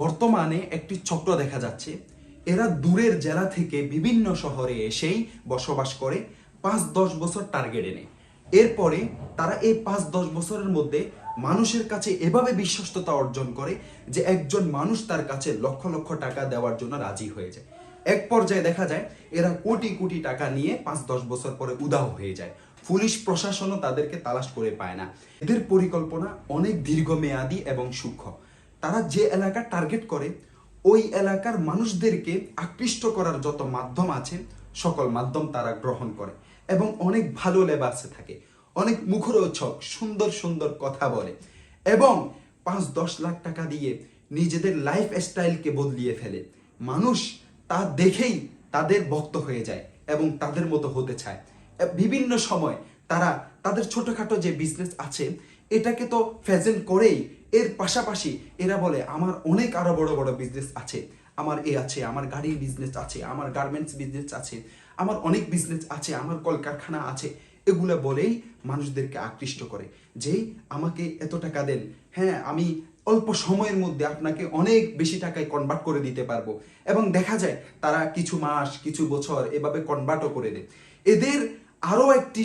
বর্তমানে একটি চক্র দেখা যাচ্ছে। এরা দূরের জেলা থেকে বিভিন্ন শহরে এসেই বসবাস করে, পাঁচ দশ বছর টার্গেট এনে। এরপরে তারা এই পাঁচ দশ বছরের মধ্যে মানুষের কাছে এভাবে বিশ্বস্ততা অর্জন করে যে একজন মানুষ তার কাছে লক্ষ লক্ষ টাকা দেওয়ার জন্য রাজি হয়ে যায়। এক পর্যায়ে দেখা যায়, এরা কোটি কোটি টাকা নিয়ে পাঁচ দশ বছর পরে উদাও হয়ে যায়। পুলিশ প্রশাসনও তাদেরকে তালাশ করে পায় না। এদের পরিকল্পনা অনেক দীর্ঘমেয়াদী এবং সূক্ষ্ম। তারা যে এলাকা টার্গেট করে, ওই এলাকার মানুষদেরকে আকৃষ্ট করার যত মাধ্যম আছে, সকল মাধ্যম তারা গ্রহণ করে এবং অনেক ভালো লেবাসে থাকে, অনেক মুখরোচক, সুন্দর সুন্দর কথা বলে এবং পাঁচ, দশ লাখ টাকা দিয়ে নিজেদের লাইফ স্টাইলকে বদলিয়ে ফেলে। মানুষ তা দেখেই তাদের ভক্ত হয়ে যায় এবং তাদের মতো হতে চায়। বিভিন্ন সময় তারা তাদের ছোটোখাটো যে বিজনেস আছে এটাকে তো ফ্যাজেন করেই। এর পাশাপাশি এরা বলে, আমার অনেক আরও বড় বড় বিজনেস আছে। আমার এ আছে, আমার গাড়ির বিজনেস আছে, আমার গার্মেন্টস বিজনেস আছে, আমার অনেক বিজনেস আছে, আমার কলকারখানা আছে। এগুলো বলেই মানুষদেরকে আকৃষ্ট করে যে, আমাকে এত টাকা দেন। হ্যাঁ আমি অল্প সময়ের মধ্যে আপনাকে অনেক বেশি টাকায় কনভার্ট করে দিতে পারব। এবং দেখা যায়, তারা কিছু মাস, কিছু বছর এভাবে কনভার্টও করে দেয়। এদের আরও একটি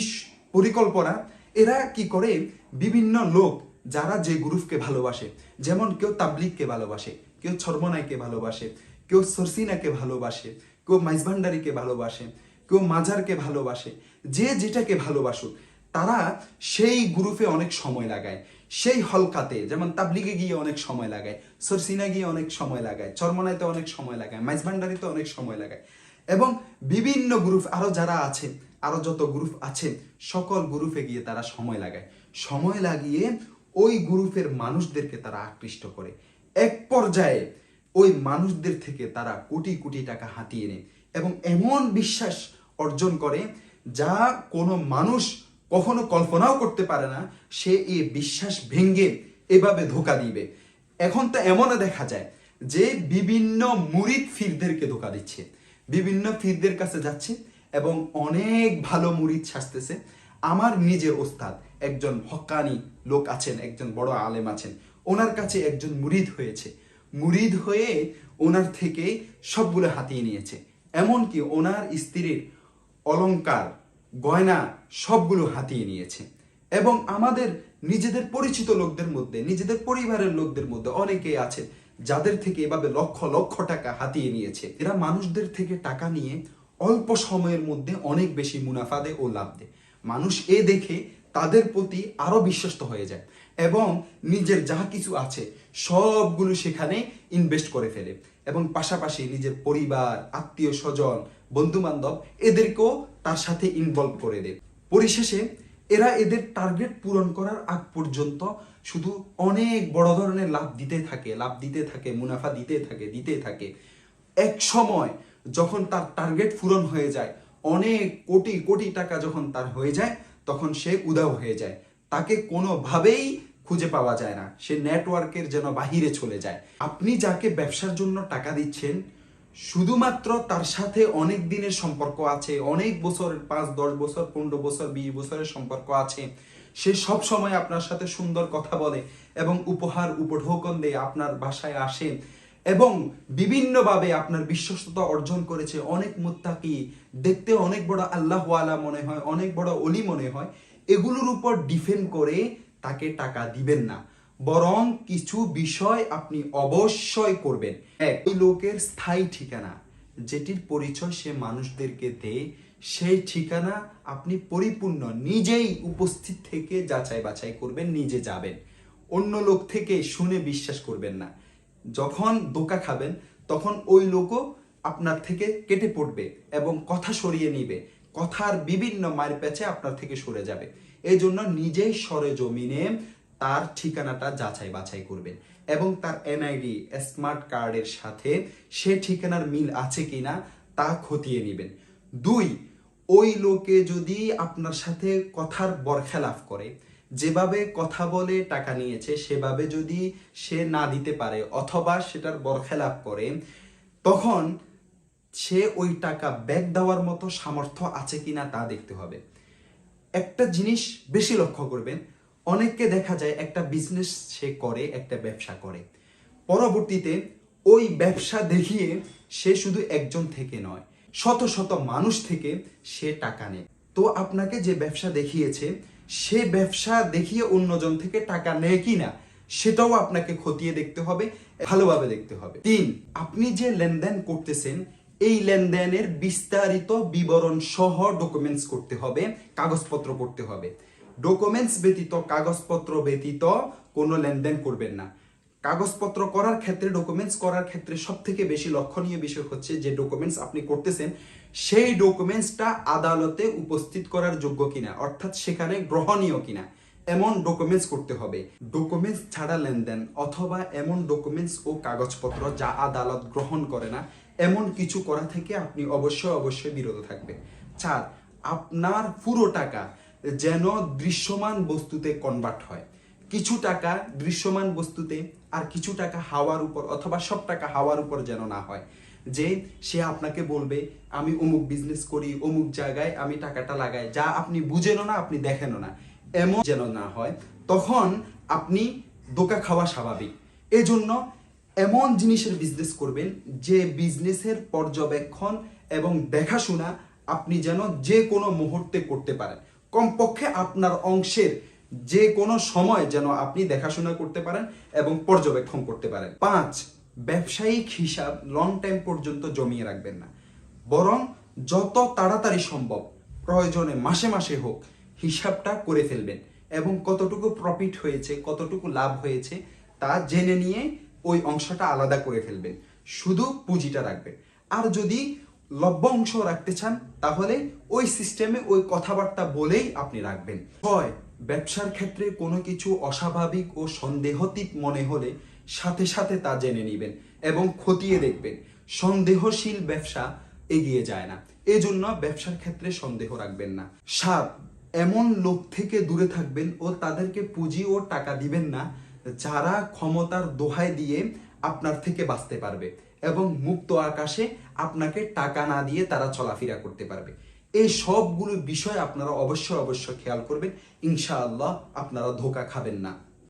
পরিকল্পনা এরা কি করে? বিভিন্ন লোক যারা যে গ্রুপকে ভালোবাসে, যেমন কেউ তাবলিগকে ভালোবাসে, কেউ ছরমনাইকে ভালোবাসে, কেউ সরসিনাকে ভালোবাসে, কেউ মাইজভান্ডারিকে ভালোবাসে, কেউ মাজারকে ভালোবাসে, যে যেটাকে ভালোবাসুক, তারা সেই গ্রুপে অনেক সময় লাগায়। সেই হলকাতে, যেমন তাবলিগে গিয়ে অনেক সময় লাগায় সরসিনা গিয়ে অনেক সময় লাগায় চরমনাইতে অনেক সময় লাগায় মাইজভান্ডারিতে অনেক সময় লাগায়। এবং বিভিন্ন গ্রুপ, আরও যারা আছে আরও যত গ্রুপ আছে, সকল গ্রুপে গিয়ে তারা সময় লাগায়। সময় লাগিয়ে ওই গ্রুপের মানুষদেরকে তারা আকৃষ্ট করে। এক পর্যায়ে ওই মানুষদের থেকে তারা কোটি কোটি টাকা হাতিয়ে নেয় এবং এমন বিশ্বাস অর্জন করে যা কোনো মানুষ কখনো কল্পনাও করতে পারে না, সে এই বিশ্বাস ভেঙ্গে এভাবে ধোকা দিবে। এখন তো এমনও দেখা যায় যে বিভিন্ন মুরিদ ফিরদেরকে ধোকা দিচ্ছে। বিভিন্ন ফিরদের কাছে যাচ্ছে এবং অনেক ভালো মুরিদ সাজতেছে। আমার নিজে ওস্তাদ, একজন হকানি লোক আছেন, একজন বড় আলেম আছেন। ওনার কাছে একজন মুরিদ হয়েছে। মুরিদ হয়ে ওনার থেকে সবগুলো হাতিয়ে নিয়েছে। এমনকি ওনার স্ত্রীর অলংকার, গয়না সবগুলো হাতিয়ে নিয়েছে। এবং আমাদের নিজেদের পরিচিত লোকদের মধ্যে, নিজেদের পরিবারের লোকদের মধ্যে অনেকেই আছে যাদের থেকে এভাবে লক্ষ লক্ষ টাকা হাতিয়ে নিয়েছে। এরা মানুষদের থেকে টাকা নিয়ে অল্প সময়ের মধ্যে অনেক বেশি মুনাফা দেয় ও লাভ দেয়। মানুষ এ দেখে তাদের প্রতি আরও বিশ্বস্ত হয়ে যায় এবং নিজের যা কিছু আছে সবগুলো সেখানে ইনভেস্ট করে ফেলে এবং পাশাপাশি নিজের পরিবার, আত্মীয় স্বজন বন্ধু বান্ধব এদেরকেও তার সাথে ইনভলভ করে দেয়। পরিশেষে এরা এদের টার্গেট পূরণ করার আগ পর্যন্ত শুধু অনেক বড় ধরনের লাভ দিতে থাকে, লাভ দিতে থাকে, মুনাফা দিতে থাকে দিতে থাকে। এক সময় যখন তার টার্গেট পূরণ হয়ে যায়, অনেক কোটি কোটি টাকা যখন তার হয়ে যায়, তখন সে উদাও হয়ে যায়। তাকে কোনোভাবেই খুঁজে পাওয়া যায় না। সে নেটওয়ার্কের যেন বাহিরে চলে যায়। আপনি যাকে ব্যবসার জন্য টাকা দিচ্ছেন, শুধুমাত্র তার সাথে অনেক দিনের সম্পর্ক আছে, অনেক বছর, পাঁচ, দশ বছর, পনেরো বছর, বিশ বছরের সম্পর্ক আছে। সে সব সময় আপনার সাথে সুন্দর কথা বলে এবং উপহার, উপঢৌকন দিয়ে আপনার বাসায় আসে। এবং বিভিন্নভাবে আপনার বিশ্বস্ততা অর্জন করেছে। অনেক মুত্তাকি, দেখতে অনেক বড় আল্লাহওয়ালা মনে হয়, অনেক বড় অলি মনে হয়। এগুলোর উপর ডিফেন্ড করে তাকে টাকা দিবেন না। বরং কিছু বিষয় আপনি অবশ্যই করবেন। এক ওই লোকের স্থায়ী ঠিকানা, যেটির পরিচয় সে মানুষদেরকে দেয় সেই ঠিকানা আপনি পরিপূর্ণ নিজেই উপস্থিত থেকে যাচাই বাছাই করবেন, নিজে যাবেন। অন্য লোক থেকে শুনে বিশ্বাস করবেন না। যখন দোকা খাবেন, তখন ওই লোকও আপনার থেকে কেটে পড়বে এবং কথা সরিয়ে নিবে। কথার বিভিন্ন মায়ের পেছে আপনার থেকে সরে যাবে। এই জন্য নিজেই সরে জমিনে তার ঠিকানাটা যাচাই বাছাই করবেন এবং তার এনআইডি, স্মার্ট কার্ডের সাথে সে ঠিকানার মিল আছে কিনা তা খতিয়ে নেবেন। দুই, ওই লোকে যদি আপনার সাথে কথার বরখেলাফ করে যেভাবে কথা বলে টাকা নিয়েছে, সেভাবে যদি সে না দিতে পারে অথবা সেটার বরখেলাফ করে, তখন সে ওই টাকা ব্যাক দেওয়ার মতো সামর্থ্য আছে কিনা তা দেখতে হবে। একটা জিনিস বেশি লক্ষ্য করবেন, অনেককে দেখা যায় একটা বিজনেস সে করে, একটা ব্যবসা করে। পরবর্তীতে ওই ব্যবসা দেখিয়ে সে শুধু একজন থেকে নয়, শত শত মানুষ থেকে সে টাকা নেয়। তো আপনাকে যে ব্যবসা দেখিয়েছে সে ব্যবসা দেখিয়ে অন্যজন থেকে টাকা নেয় কি না সেটাও আপনাকে খতিয়ে দেখতে হবে, ভালোভাবে দেখতে হবে। তিন, আপনি যে লেনদেন করতেছেন, এই লেনদেনের বিস্তারিত বিবরণ সহ ডকুমেন্টস করতে হবে, কাগজপত্র করতে হবে। ডকুমেন্টস ব্যতীত, কাগজপত্র ব্যতীত কোনো লেনদেন করবেন না। কাগজপত্র করার ক্ষেত্রে ডকুমেন্টস করার ক্ষেত্রে সব থেকে বেশি লক্ষণীয় বিষয় হচ্ছে যে ডকুমেন্টস আপনি করতেছেন সেই ডকুমেন্টসটা আদালতে উপস্থিত করার যোগ্য কিনা, অর্থাৎ সেখানে গ্রহণীয় কিনা, এমন ডকুমেন্টস করতে হবে। ডকুমেন্টস ছাড়া লেনদেন অথবা এমন ডকুমেন্টস ও কাগজপত্র যা আদালত গ্রহণ করে না, এমন কিছু করা থেকে আপনি অবশ্যই অবশ্যই বিরত থাকবেন। চার, আপনার পুরো টাকা যেন দৃশ্যমান বস্তুতে কনভার্ট হয়। কিছু টাকা দৃশ্যমান বস্তুতে আর কিছু টাকা হাওয়ার উপর অথবা সব টাকা হাওয়ার উপর যেন না হয়। যে সে আপনাকে বলবে, আমি অমুক বিজনেস করি, অমুক জায়গায় আমি টাকাটা লাগাই। যা আপনি বুঝেনও না, আপনি দেখেনও না। এমন যেন না হয়, তখন আপনি দোকা খাওয়া স্বাভাবিক। এজন্য এমন জিনিসের বিজনেস করবেন, যে বিজনেসের পর্যবেক্ষণ এবং দেখাশোনা আপনি যেন যে কোনো মুহূর্তে করতে পারেন। কমপক্ষে আপনার অংশের যে কোনো সময় যেন আপনি দেখাশোনা করতে পারেন এবং পর্যবেক্ষণ করতে পারেন। পাঁচ ব্যবসায়িক হিসাব লং টাইম পর্যন্ত জমিয়ে রাখবেন না। বরং যত তাড়াতাড়ি সম্ভব, প্রয়োজনে মাসে মাসে হোক, হিসাবটা করে ফেলবেন এবং কতটুকু প্রফিট হয়েছে, কতটুকু লাভ হয়েছে, তা জেনে নিয়ে ওই অংশটা আলাদা করে ফেলবেন। শুধু পুঁজিটা রাখবেন। আর যদি লভ্য অংশ রাখতে চান, তাহলে ওই সিস্টেমে ওই কথাবার্তা বলেই আপনি রাখবেন। হয় ব্যবসার ক্ষেত্রে কোনো কিছু অস্বাভাবিক ও সন্দেহতীত মনে হলে সাথে সাথে তা জেনে নেবেন এবং খতিয়ে দেখবেন। সন্দেহশীল ব্যবসা এগিয়ে যায় না। এজন্য ব্যবসার ক্ষেত্রে সন্দেহ রাখবেন না। সাত এমন লোক থেকে দূরে থাকবেন ও তাদেরকে পুঁজি ও টাকা দিবেন না, যারা ক্ষমতার দোহাই দিয়ে আপনার থেকে বাঁচতে পারবে এবং মুক্ত আকাশে আপনাকে টাকা না দিয়ে তারা চলাফেরা করতে পারবে। এই সবগুলো বিষয় আপনারা অবশ্যই অবশ্যই খেয়াল করবেন। ইনশাআল্লাহ আপনারা ধোকা খাবেন না।